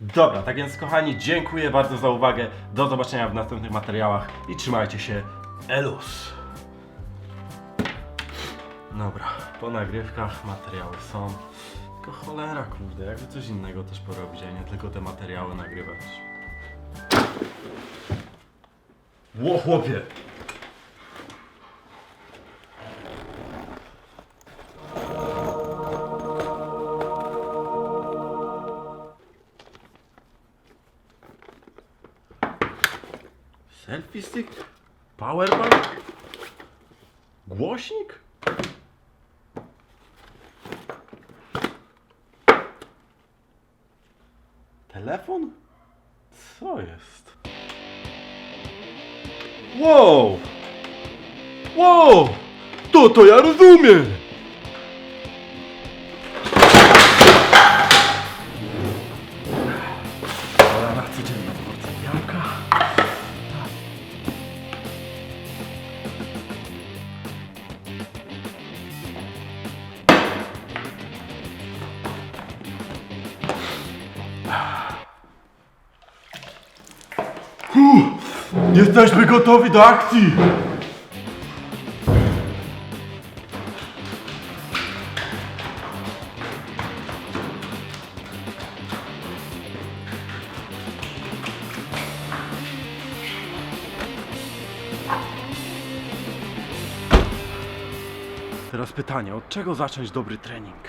Dobra, tak więc kochani, dziękuję bardzo za uwagę. Do zobaczenia w następnych materiałach i trzymajcie się. Elus. Dobra, po nagrywkach materiały są. Tylko cholera, kurde, jakby coś innego też porobić, a nie tylko te materiały nagrywać. Ło, chłopie! Selfie stick? Powerbank? Głośnik? Telefon? Co jest? Wow! Wow! To to ja rozumiem! Pora na Jesteśmy gotowi do akcji! Teraz pytanie, od czego zacząć dobry trening?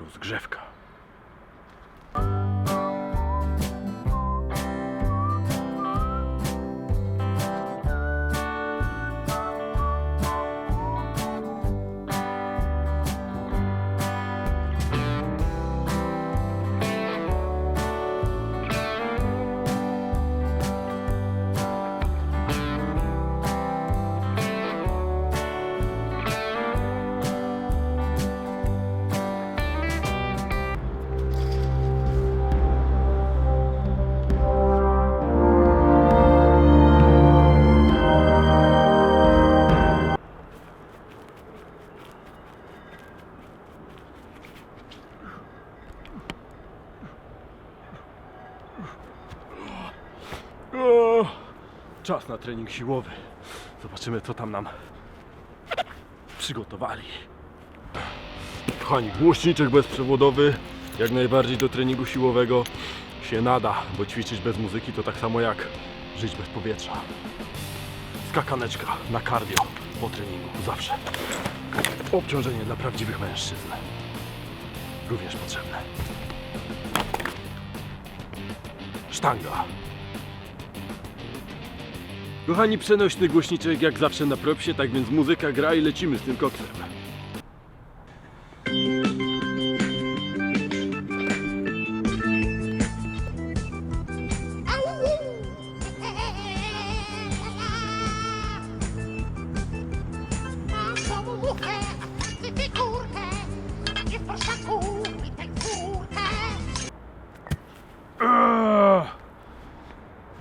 Rozgrzewka. Czas na trening siłowy. Zobaczymy, co tam nam przygotowali. Kochani, głośniczek bezprzewodowy, jak najbardziej do treningu siłowego się nada, bo ćwiczyć bez muzyki to tak samo jak żyć bez powietrza. Skakaneczka na cardio po treningu, zawsze. Obciążenie dla prawdziwych mężczyzn. Również potrzebne. Sztanga. Kochani, przenośny głośniczek jak zawsze na propsie, tak więc muzyka gra i lecimy z tym koksem.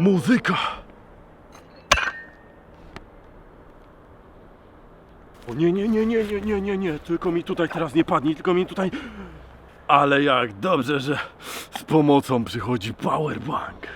Muzyka. O nie, nie, nie, nie, nie, nie, nie, nie, tylko mi tutaj teraz nie padnie, tylko mi tutaj... Ale jak dobrze, że z pomocą przychodzi powerbank.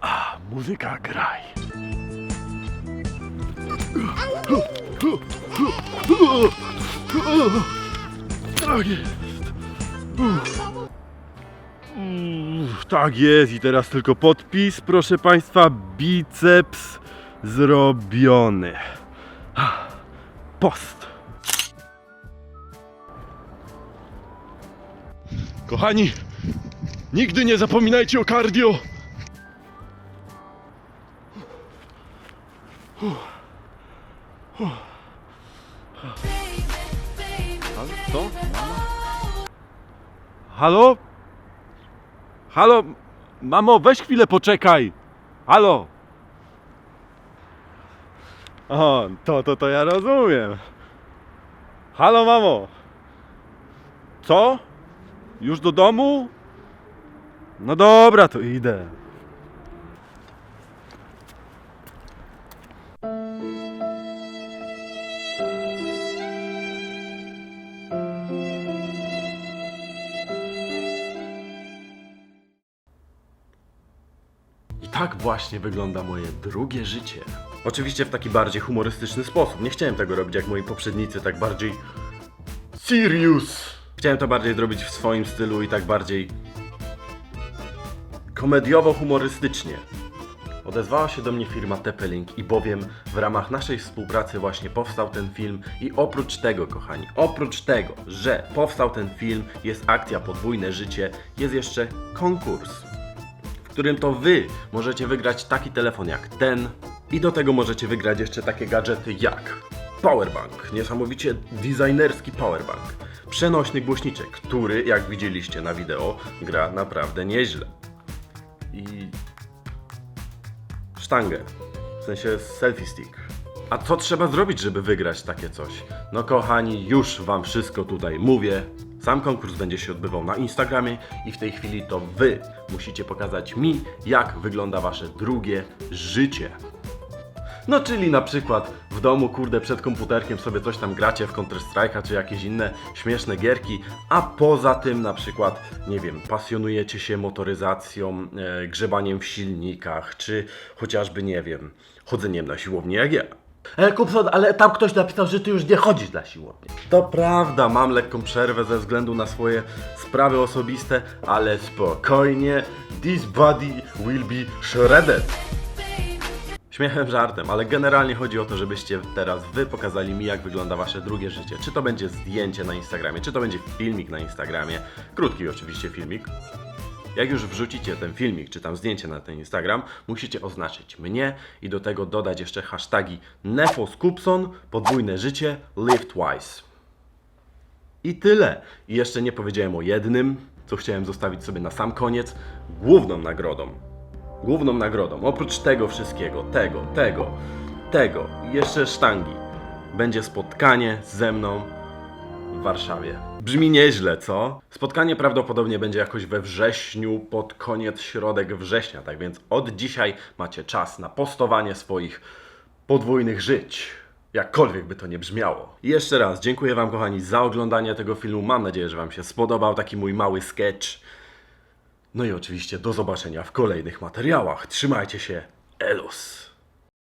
A, muzyka graj. Tak jest. Uff, Tak jest i teraz tylko podpis, proszę Państwa, biceps zrobiony. Post. Kochani, nigdy nie zapominajcie o cardio. Halo? Halo? Mamo, weź chwilę poczekaj! Halo? O, to, to, to ja rozumiem. Halo, mamo? Co? Już do domu? No dobra, to idę. I tak właśnie wygląda moje drugie życie. Oczywiście w taki bardziej humorystyczny sposób. Nie chciałem tego robić jak moi poprzednicy, tak bardziej serious. Chciałem to bardziej zrobić w swoim stylu i tak bardziej komediowo-humorystycznie. Odezwała się do mnie firma Teppelink i bowiem w ramach naszej współpracy właśnie powstał ten film i oprócz tego, kochani, oprócz tego, że powstał ten film, jest akcja Podwójne Życie, jest jeszcze konkurs którym to wy możecie wygrać taki telefon jak ten i do tego możecie wygrać jeszcze takie gadżety jak powerbank, niesamowicie designerski powerbank, przenośny głośniczek, który jak widzieliście na wideo gra naprawdę nieźle i sztangę, w sensie selfie stick. A co trzeba zrobić, żeby wygrać takie coś? No kochani, już wam wszystko tutaj mówię. Sam konkurs będzie się odbywał na Instagramie i w tej chwili to wy musicie pokazać mi, jak wygląda wasze drugie życie. No czyli na przykład w domu, kurde, przed komputerkiem sobie coś tam gracie w Counter Strike'a czy jakieś inne śmieszne gierki, a poza tym na przykład, nie wiem, pasjonujecie się motoryzacją, e, grzebaniem w silnikach, czy chociażby, nie wiem, chodzeniem na siłownię jak ja. E, Kupson, ale tam ktoś napisał, że ty już nie chodzisz na siłownię. To prawda, mam lekką przerwę ze względu na swoje sprawy osobiste, ale spokojnie, this body will be shredded. Śmiechem, żartem, ale generalnie chodzi o to, żebyście teraz wy pokazali mi, jak wygląda wasze drugie życie. Czy to będzie zdjęcie na Instagramie, czy to będzie filmik na Instagramie. Krótki oczywiście filmik. Jak już wrzucicie ten filmik, czy tam zdjęcie na ten Instagram, musicie oznaczyć mnie i do tego dodać jeszcze hashtagi nefoskupson, podwójne życie, live twice. I tyle. I jeszcze nie powiedziałem o jednym, co chciałem zostawić sobie na sam koniec. Główną nagrodą. Główną nagrodą. Oprócz tego wszystkiego, tego, tego, tego jeszcze sztangi. Będzie spotkanie ze mną w Warszawie. Brzmi nieźle, co? Spotkanie prawdopodobnie będzie jakoś we wrześniu, pod koniec, środek września. Tak więc od dzisiaj macie czas na postowanie swoich podwójnych żyć. Jakkolwiek by to nie brzmiało. I jeszcze raz dziękuję Wam, kochani, za oglądanie tego filmu. Mam nadzieję, że Wam się spodobał taki mój mały sketch. No i oczywiście do zobaczenia w kolejnych materiałach. Trzymajcie się. Elos.